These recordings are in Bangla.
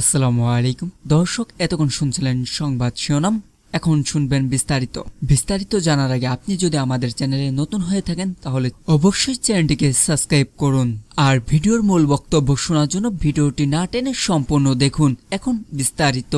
আসসালামু আলাইকুম। দর্শক, এতক্ষণ শুনছিলেন সংবাদ শিরোনাম। এখন শুনবেন বিস্তারিত। বিস্তারিত জানার আগে আপনি যদি আমাদের চ্যানেলে নতুন হয়ে থাকেন, তাহলে অবশ্যই চ্যানেলটিকে সাবস্ক্রাইব করুন। আর ভিডিওর মূল বক্তব্য শোনার জন্য ভিডিওটি না টেনে সম্পূর্ণ দেখুন। এখন বিস্তারিত।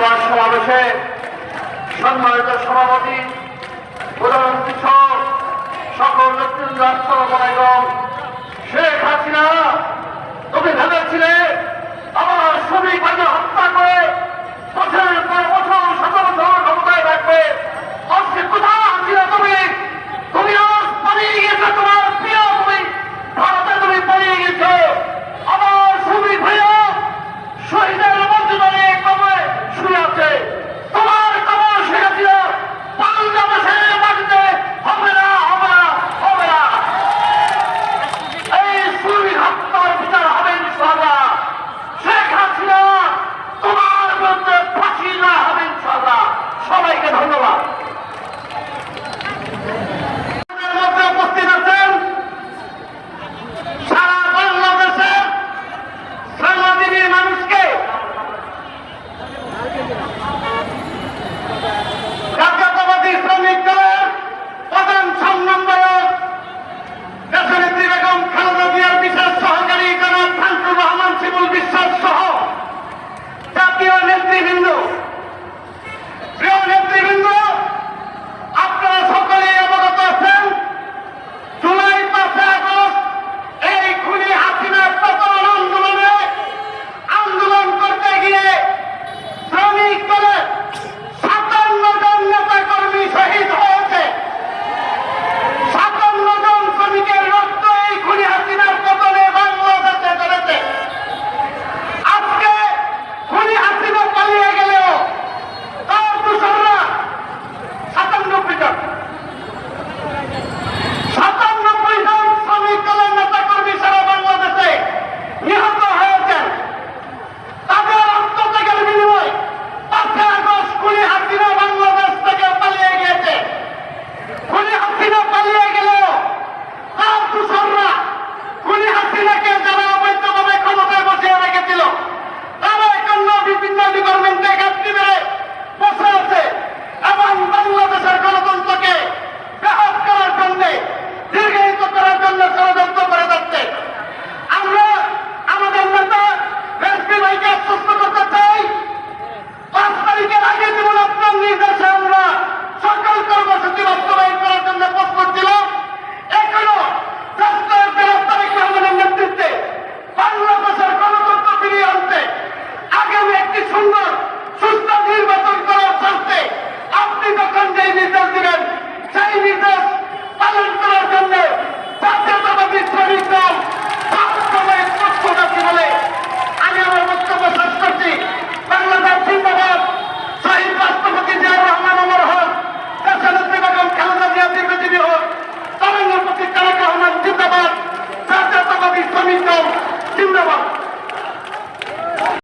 বিজয় সমাবেশে সম্মানিত সভাপতি প্রধানমন্ত্রী সহ সকল নেতৃত্ব রাষ্ট্র শ্রেণীর মানুষ জিন্দাবাদ। জাতীয়তাবাদী শ্রমিক দল জিন্দাবাদ।